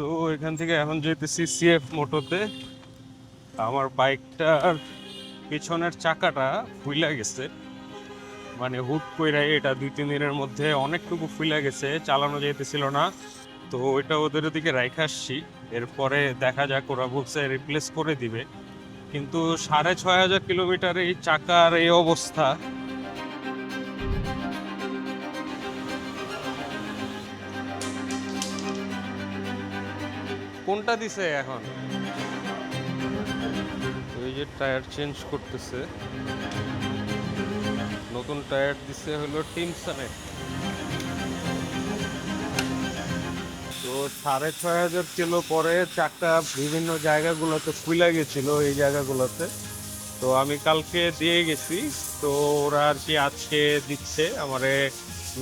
তো এখান থেকে এখন যেতেছি সিএফ মোটোতে আমার বাইকটার পিছনের চাকাটা ফুইলা গেছে। মানে হুট কইরা এটা দুই, তিন দিনের মধ্যে অনেকটুকু ফুইলা গেছে, চালানো যেতেছিল না। তো ওইটা ওদের দিকে রাইখে আসছি। এরপরে দেখা যাক ওরা বলছে রিপ্লেস করে দিবে। কিন্তু সাড়ে ছয় হাজার কিলোমিটার এই চাকার এই অবস্থা। কোনটা দিছে এখন? ওই যে টায়ার চেঞ্জ করতেছে। নতুন টায়ার দিছে হলো টিমসনের তো সাড়ে ছয় হাজার কিলো পরে চাকা বিভিন্ন জায়গাগুলোতে খুলে গেছিল এই জায়গাগুলোতে। তো আমি কালকে দিয়ে গেছি। তো ওরা আর কি আজকে দিচ্ছে, আমারে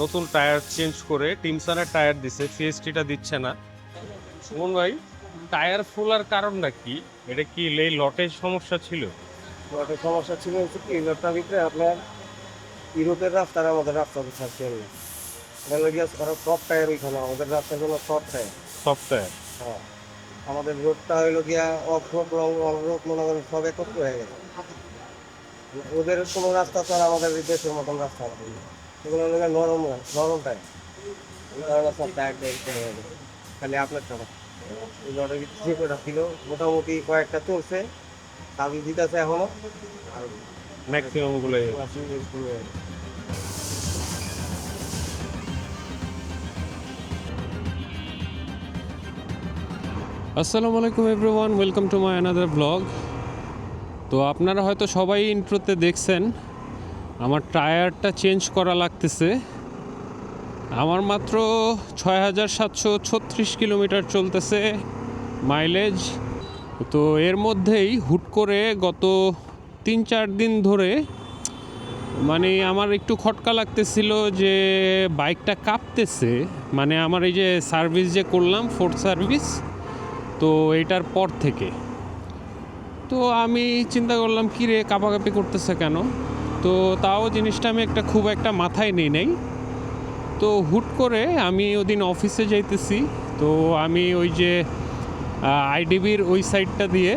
নতুন টায়ার চেঞ্জ করে। টিমসনের টায়ার দিছে, সিএসটিটা দিচ্ছে না। সুমন ভাই? টায়ার ফোলার কারণটা কি? এটা কি এই লটের সমস্যা ছিল? লটের সমস্যা ছিল হচ্ছে কি রোডটার ভিতরে আপনার ইউরোপের রাস্তার আমাদের রাস্তাতে থাকতে হবে গিয়ে ওরা সব টায়ার ওইখানে আমাদের রাস্তাগুলো সব টায়ার সব টায়ার হ্যাঁ। আমাদের রোডটা হইল গিয়া অফ রোড লং রোড মনে করেন সব একত্র হয়ে গেছে। ওদের কোনো রাস্তা তো আর আমাদের এই দেশের মতন রাস্তা সেগুলো নরম নরম টায়ার ওই কারণে সব টায়ার হয়ে গেছে খালি আপনার টাকা যে কটা ছিল মোটামুটি কয়েকটা চলছে। সার্ভিস দিতেছে এখনও। আর ম্যাক্সিমামগুলো আসসালামু আলাইকুম everyone welcome to my another blog তো আপনারা হয়তো সবাই ইন্ট্রোতে দেখছেন আমার টায়ারটা চেঞ্জ করা লাগতেছে। আমার মাত্র ছয় হাজার সাতশো ছত্রিশ কিলোমিটার চলতেছে মাইলেজ। তো এর মধ্যেই হুট করে গত তিন চার দিন ধরে মানে আমার একটু খটকা লাগতেছিল যে বাইকটা কাঁপতেছে। মানে আমার এই যে সার্ভিস যে করলাম, ফোর্থ সার্ভিস, তো এটার পর থেকে। তো আমি চিন্তা করলাম কী রে কাঁপাকাঁপি করতেছে কেন? তো তাও জিনিসটা আমি একটা খুব একটা মাথায় নেই নাই। তো হুট করে আমি ওদিন অফিসে যাইতেছি। তো আমি ওই যে আইডিবির ওই সাইডটা দিয়ে,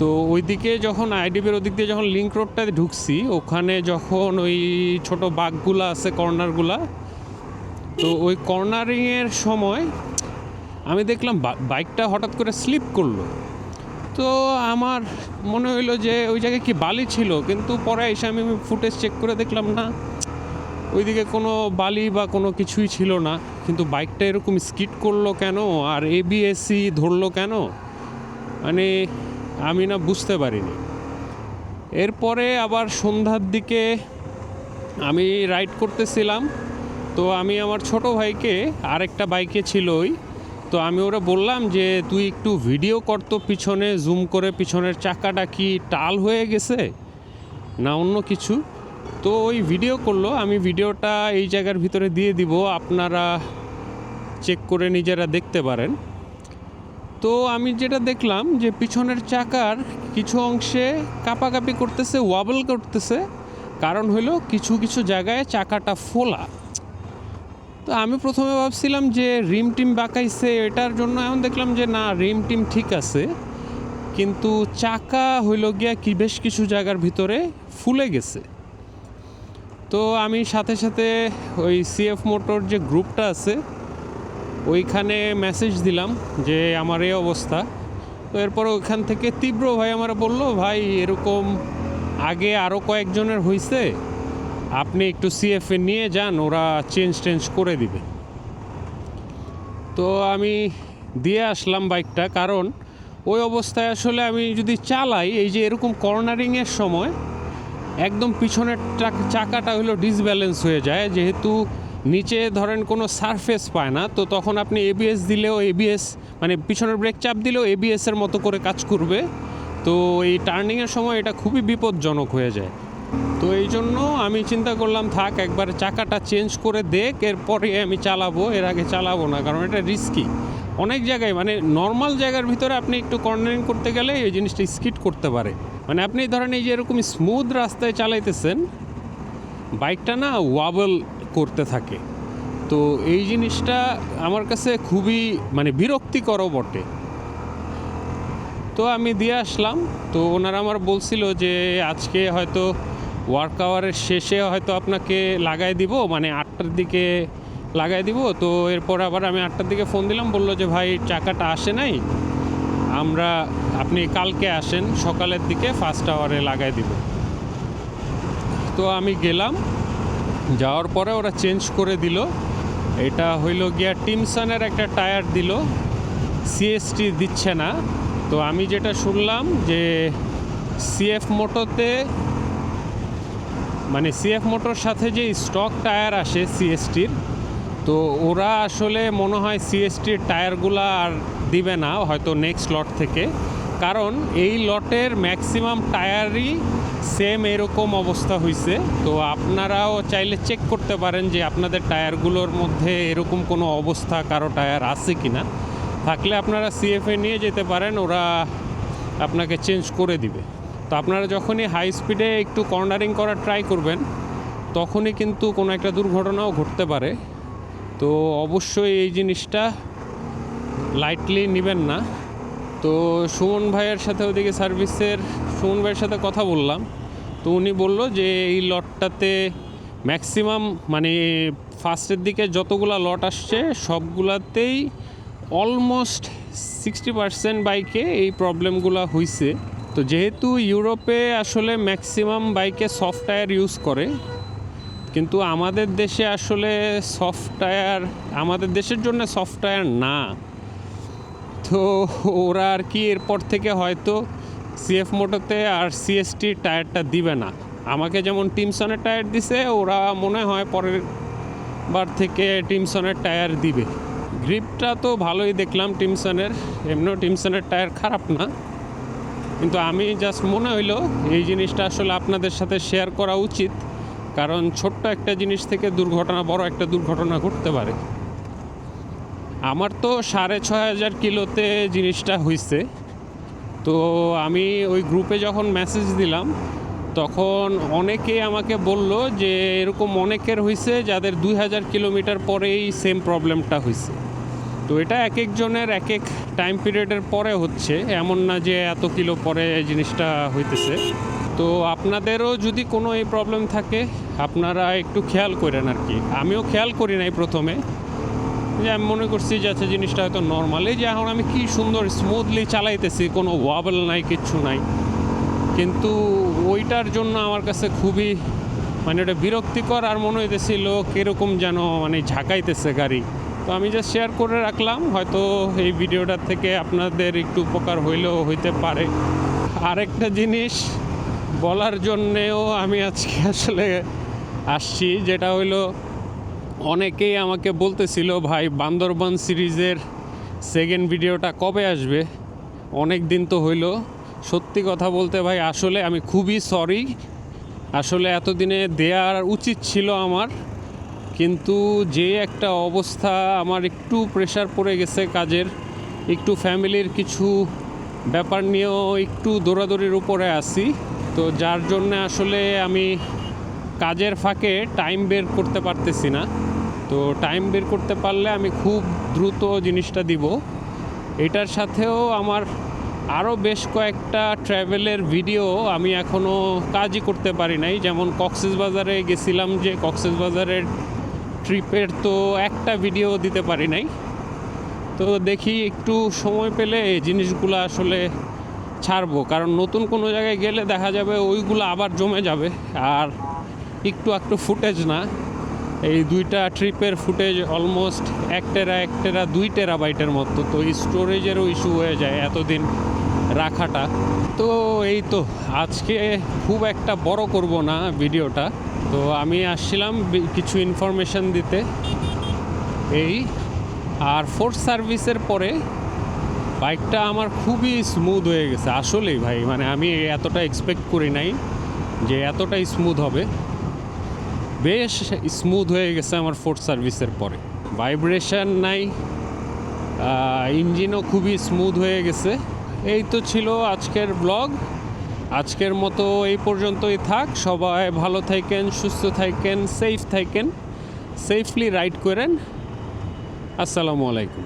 তো ওইদিকে যখন আইডিবির ওদিক দিয়ে যখন লিঙ্ক রোডটা ঢুকছি, ওখানে যখন ওই ছোট বাঘগুলা আছে, কর্নারগুলা, তো ওই কর্নারিংয়ের সময় আমি দেখলাম বাইকটা হঠাৎ করে স্লিপ করল। তো আমার মনে হইল যে, ওই জায়গায় কি বালি ছিল? কিন্তু পরে এসে আমি ফুটেজ চেক করে দেখলাম, না। ওইদিকে কোনো বালি বা কোনো কিছুই ছিল না, কিন্তু বাইকটা এরকম স্কিট করল কেন আর এবিএসসি ধরলো কেন? মানে আমি না বুঝতে পারিনি। এরপরে আবার সন্ধ্যার দিকে আমি রাইড করতেছিলাম, তো আমি আমার ছোট ভাইকে আরেকটা বাইকে ছিল ওই, তো আমি ওরা বললাম যে, তুই একটু ভিডিও করতো পিছনে, জুম করে পিছনের চাকাটা কি টাল হয়ে গেছে? না অন্য কিছু। তো ওই ভিডিও করল, আমি ভিডিওটা এই জায়গার ভিতরে দিয়ে দিব, আপনারা চেক করে নিজেরা দেখতে পারেন। তো আমি যেটা দেখলাম যে পিছনের চাকার কিছু অংশে কাপাকাপি করতেছে ওয়াবল করতেছে। কারণ হলো কিছু কিছু জায়গায় চাকাটা ফোলা। তো আমি প্রথমে ভাবছিলাম যে রিম টিম বাঁকাইছে, এটার জন্য এখন দেখলাম যে না, রিম টিম ঠিক আছে। কিন্তু চাকা হইল গিয়া কি বেশ কিছু জায়গার ভিতরে ফুলে গেছে। তো আমি সাথে সাথে ওই সিএফ মোটর যে গ্রুপটা আছে, ওইখানে মেসেজ দিলাম যে আমার এই অবস্থা। তো এরপর ওইখান থেকে তীব্র ভাই আমার বলল, ভাই, এরকম আগে আরও কয়েকজনের হয়েছে আপনি একটু সিএফএ নিয়ে যান, ওরা চেঞ্জ টেঞ্জ করে দিবে। তো আমি দিয়ে আসলাম বাইকটা, কারণ ওই অবস্থায় আসলে আমি যদি চালাই, এই যে এরকম কর্নারিংয়ের সময় একদম পিছনের চাকাটা হলো ডিসব্যালেন্স হয়ে যায়, যেহেতু নিচে ধরেন কোনো সারফেস পায় না, তো তখন আপনি এবিএস দিলেও এবিএস মানে পিছনের ব্রেক চাপ দিলেও এবিএস এর মতো করে কাজ করবে। তো এই টার্নিংয়ের সময় এটা খুবই বিপজ্জনক হয়ে যায়। তো এই জন্য আমি চিন্তা করলাম, থাক, একবার চাকাটা চেঞ্জ করে দেখ, এরপরে আমি চালাবো, এর আগে চালাবো না, কারণ এটা রিস্কি অনেক জায়গায় মানে নর্মাল জায়গার ভিতরে আপনি একটু কর্নারিং করতে গেলে এই জিনিসটা স্কিট করতে পারে। মানে আপনি ধরেন এই যে এরকম স্মুথ রাস্তায় চালাইতেছেন বাইকটা না ওয়াবল করতে থাকে। তো এই জিনিসটা আমার কাছে খুবই মানে বিরক্তিকরও বটে। তো আমি দিয়ে আসলাম, তো ওনারা আমার বলছিল যে আজকে হয়তো ওয়ার্ক আওয়ারের শেষে হয়তো আপনাকে লাগাই দিব মানে আটটার দিকে লাগাই দিব। তো এরপর আবার আমি আটটার দিকে ফোন দিলাম, বলল যে, ভাই, চাকাটা আসে নাই? আমরা, আপনি কালকে আসেন, সকালের দিকে ফার্স্ট আওয়ারে লাগাই দিব। তো আমি গেলাম, যাওয়ার পরে ওরা চেঞ্জ করে দিল। এটা হইল গিয়া টিমসনের একটা টায়ার দিল সিএসটি দিচ্ছে না। তো আমি যেটা শুনলাম যে সিএফ মোটোতে মানে সিএফ মোটোর সাথে যে স্টক টায়ার আসে সিএসটির তো ওরা আসলে মনে হয় সিএসটির টায়ারগুলো আর দিবে না, হয়তো নেক্সট লট থেকে। কারণ এই লটের ম্যাক্সিমাম টায়ারই সেম এরকম অবস্থা হয়েছে তো আপনারাও চাইলে চেক করতে পারেন যে আপনাদের টায়ারগুলোর মধ্যে এরকম কোনো অবস্থা, কারও টায়ার আছে কি না থাকলে আপনারা সিএফএ নিয়ে যেতে পারেন, ওরা আপনাকে চেঞ্জ করে দিবে। তো আপনারা যখনই হাই স্পিডে একটু কর্নারিং করার ট্রাই করবেন, তখনই কিন্তু কোনো একটা দুর্ঘটনাও ঘটতে পারে। তো অবশ্যই এই জিনিসটা লাইটলি নেবেন না। তো সুমন ভাইয়ের সাথে ওদিকে সার্ভিসের, সুমন ভাইয়ের সাথে কথা বললাম। তো উনি বলল যে, এই লটটাতে ম্যাক্সিমাম মানে ফার্স্টের দিকে যতগুলা লট আসছে, সবগুলাতেই অলমোস্ট সিক্সটি পার্সেন্ট বাইকে এই প্রবলেমগুলো হয়েছে তো যেহেতু ইউরোপে আসলে ম্যাক্সিমাম বাইকে সফট টায়ার ইউজ করে, কিন্তু আমাদের দেশে আসলে সফট টায়ার আমাদের দেশের জন্য সফট টায়ার না। তো ওরা আর কি এরপর থেকে হয়তো সিএফ মোটোতে আর সিএসটি টায়ারটা দিবে না। আমাকে যেমন টিমসনের টায়ার দিছে, ওরা মনে হয় পরের বার থেকে টিমসনের টায়ার দিবে। গ্রিপটা তো ভালোই দেখলাম টিমসনের এমনিও টিমসনের টায়ার খারাপ না। কিন্তু আমি জাস্ট মনে হইল, এই জিনিসটা আসলে আপনাদের সাথে শেয়ার করা উচিত। কারণ ছোট্ট একটা জিনিস থেকে দুর্ঘটনা, বড় একটা দুর্ঘটনা ঘটতে পারে। আমার তো সাড়ে ছয় হাজার কিলোতে জিনিসটা হয়েছে তো আমি ওই গ্রুপে যখন মেসেজ দিলাম, তখন অনেকেই আমাকে বলল যে এরকম অনেকের হয়েছে যাদের দুই হাজার কিলোমিটার পরেই সেম প্রবলেমটা হয়েছে তো এটা এক একজনের এক এক টাইম পিরিয়ডের পরে হচ্ছে, এমন না যে এত কিলো পরে জিনিসটা হইতেছে। তো আপনাদেরও যদি কোনো এই প্রবলেম থাকে, আপনারা একটু খেয়াল করেন আর কি। আমিও খেয়াল করি নাই প্রথমে। যে আমি মনে করছি যে আচ্ছা জিনিসটা হয়তো নর্মাল এই যে এখন আমি কি সুন্দর স্মুথলি চালাইতেছি, কোনো ওয়াবল নাই, কিচ্ছু নাই। কিন্তু ওইটার জন্য আমার কাছে খুবই মানে ওটা বিরক্তিকর আর মনে হইতেছিল কীরকম যেন মানে ঝাঁকাইতেছে গাড়ি। তো আমি যা শেয়ার করে রাখলাম, হয়তো এই ভিডিওটার থেকে আপনাদের একটু উপকার হইলেও হইতে পারে। আরেকটা জিনিস বলার জন্যেও আমি আজকে আসলে আসছি, যেটা হইল অনেকেই আমাকে বলতেছিল, ভাই, বান্দরবান সিরিজের সেকেন্ড ভিডিওটা কবে আসবে? অনেক দিন তো হইল। সত্যি কথা বলতে, ভাই, আসলে আমি খুবই সরি আসলে এতদিনে দেওয়ার উচিত ছিল আমার, কিন্তু যে একটা অবস্থা আমার একটু প্রেশার পড়ে গেছে কাজের, একটু ফ্যামিলির কিছু ব্যাপার নিয়েও একটু দৌড়াদৌড়ির উপরে আসি তো যার জন্যে আসলে আমি কাজের ফাঁকে টাইম বের করতে পারতেছি না। তো টাইম বের করতে পারলে আমি খুব দ্রুত জিনিসটা দিব। এটার সাথেও আমার আরও বেশ কয়েকটা ট্র্যাভেলের ভিডিও আমি এখনও কাজই করতে পারি নাই। যেমন কক্সেস বাজারে গেছিলাম যে কক্সেস বাজারের ট্রিপের তো একটা ভিডিও দিতে পারি নাই। তো দেখি একটু সময় পেলে এই জিনিসগুলো আসলে ছাড়বো। কারণ নতুন কোনো জায়গায় গেলে দেখা যাবে ওইগুলো আবার জমে যাবে। আর একটু একটু ফুটেজ না। এই দুইটা ট্রিপের ফুটেজ অলমোস্ট এক টেরা এক টেরা দুই টেরা বাইটের মতো। তো স্টোরেজেরও ইস্যু হয়ে যায় এতদিন রাখাটা। তো এই তো, আজকে খুব একটা বড় করব না ভিডিওটা। তো আমি আসছিলাম কিছু ইনফরমেশন দিতে। এই, আর ফোর্স সার্ভিসের পরে বাইকটা আমার খুবই স্মুথ হয়ে গেছে। আসলেই ভাই মানে আমি এতটা এক্সপেক্ট করি নাই যে এতটাই স্মুথ হবে। বেশ স্মুথ হয়ে গেছে আমার ফোর্থ সার্ভিসের পরে। ভাইব্রেশন নাই ইঞ্জিনও খুবই স্মুথ হয়ে গেছে। এই তো ছিল আজকের ব্লগ আজকের মতো এই পর্যন্তই থাক। সবাই ভালো থাকেন, সুস্থ থাকেন সেফ থাকেন। সেফলি রাইড করেন। আসসালামু আলাইকুম।